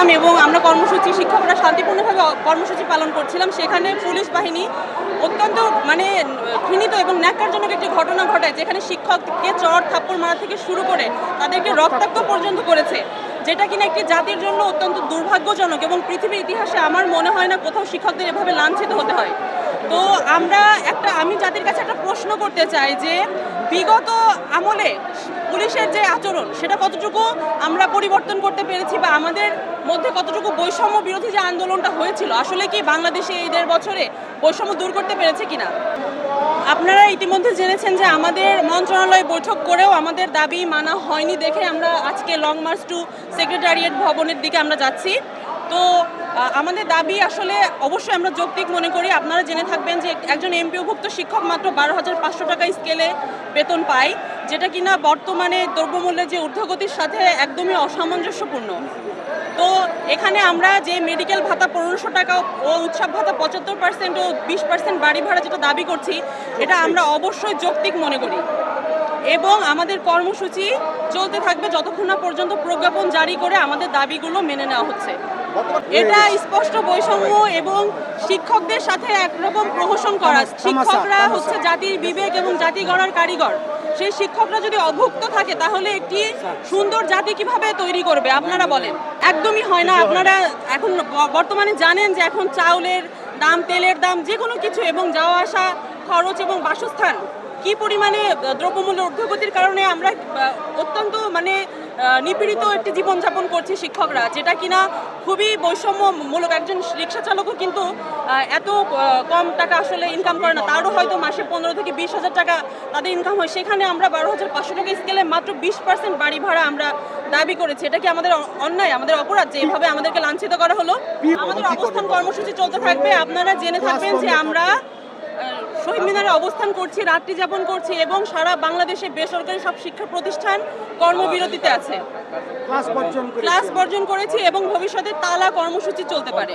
ছিলাম এবং আমরা কর্মসূচি, শিক্ষকরা শান্তিপূর্ণভাবে কর্মসূচি পালন করছিলাম। সেখানে পুলিশ বাহিনী অত্যন্ত মানে ঘৃণিত এবং ন্যাকারজনক একটি ঘটনা ঘটায়, যেখানে শিক্ষককে চর থাপ্পড় মারা থেকে শুরু করে তাদেরকে রক্তাক্ত পর্যন্ত করেছে। যেটা কিনা একটি জাতির জন্য অত্যন্ত দুর্ভাগ্যজনক এবং পৃথিবীর ইতিহাসে আমার মনে হয় না কোথাও শিক্ষকদের এভাবে লাঞ্ছিত হতে হয়। তো আমরা একটা, আমি জাতির কাছে একটা প্রশ্ন করতে চাই যে বিগত আমলে পুলিশের যে আচরণ, সেটা কতটুকু আমরা পরিবর্তন করতে পেরেছি বা আমাদের মধ্যে কতটুকু বৈষম্য বিরোধী যে আন্দোলনটা হয়েছিল, আসলে কি বাংলাদেশে এই দেড় বছরে বৈষম্য দূর করতে পেরেছে কিনা? আপনারা ইতিমধ্যে জেনেছেন আমাদের মন্ত্রণালয় বৈঠক করেও আমাদের দাবি মানা হয়নি দেখে আমরা আজকে লং মার্চ টু সেক্রেটারিয়েট ভবনের দিকে আমরা যাচ্ছি। তো আমাদের দাবি আসলে অবশ্যই আমরা যৌক্তিক মনে করি। আপনারা জেনে থাকবেন যে একজন এমপিওভুক্ত শিক্ষক মাত্র বারো হাজার পাঁচশো টাকা স্কেলে বেতন পায়, যেটা কিনা বর্তমানে দ্রব্যমূল্যের যে ঊর্ধ্বগতির সাথে একদমই অসামঞ্জস্যপূর্ণ। এখানে আমরা যে মেডিকেল ভাতা পনেরোশো টাকা ও উৎসব ভাতা পঁচাত্তর পার্সেন্ট ও বিশ পার্সেন্ট বাড়ি ভাড়া যেটা দাবি করছি এটা আমরা অবশ্যই যৌক্তিক মনে করি। এবং আমাদের কর্মসূচি চলতে থাকবে যতক্ষণ না পর্যন্ত প্রজ্ঞাপন জারি করে আমাদের দাবিগুলো মেনে নেওয়া হচ্ছে। এটা স্পষ্ট বৈষম্য এবং শিক্ষকদের সাথে একরকম প্রহসন করা শিক্ষকরা হচ্ছে জাতির বিবেক এবং জাতি গড়ার কারিগর। সেই শিক্ষকরা যদি অভুক্ত থাকে তাহলে একটি সুন্দর জাতি কীভাবে তৈরি করবে আপনারা বলেন? একদমই হয় না। আপনারা এখন বর্তমানে জানেন যে এখন চাউলের দাম তেলের দাম যে কোনো কিছু এবং যাওয়া আসা খরচ এবং বাসস্থান কি পরিমাণে দ্রব্যমূল্য ঊর্ধ্বগতির কারণে আমরা অত্যন্ত মানে নিপীড়িত একটি জীবনযাপন করছি শিক্ষকরা যেটা কিনা খুবই বৈষম্যমূলক একজন রিক্সা চালকও কিন্তু এত কম টাকা আসলে ইনকাম করে না। তারও হয়তো মাসে পনেরো থেকে বিশ হাজার টাকা তাদের ইনকাম হয়। সেখানে আমরা বারো হাজার পাঁচশো টাকা স্কেলে মাত্র বিশ পার্সেন্ট বাড়ি ভাড়া আমরা দাবি করেছি। এটা কি আমাদের অন্যায়? আমাদের অপরাধ যে এভাবে আমাদেরকে লাঞ্ছিত করা হলো? আমাদের অবস্থান কর্মসূচি চলতে থাকবে। আপনারা জেনে থাকবেন যে আমরা শহীদ মিনারে অবস্থান করছি রাত্রি যাপন করছি এবং সারা বাংলাদেশে বেসরকারি সব শিক্ষা প্রতিষ্ঠান কর্মবিরতিতে আছে। ক্লাস বর্জন ক্লাস বর্জন করেছি এবং ভবিষ্যতে তালা কর্মসূচি চলতে পারে।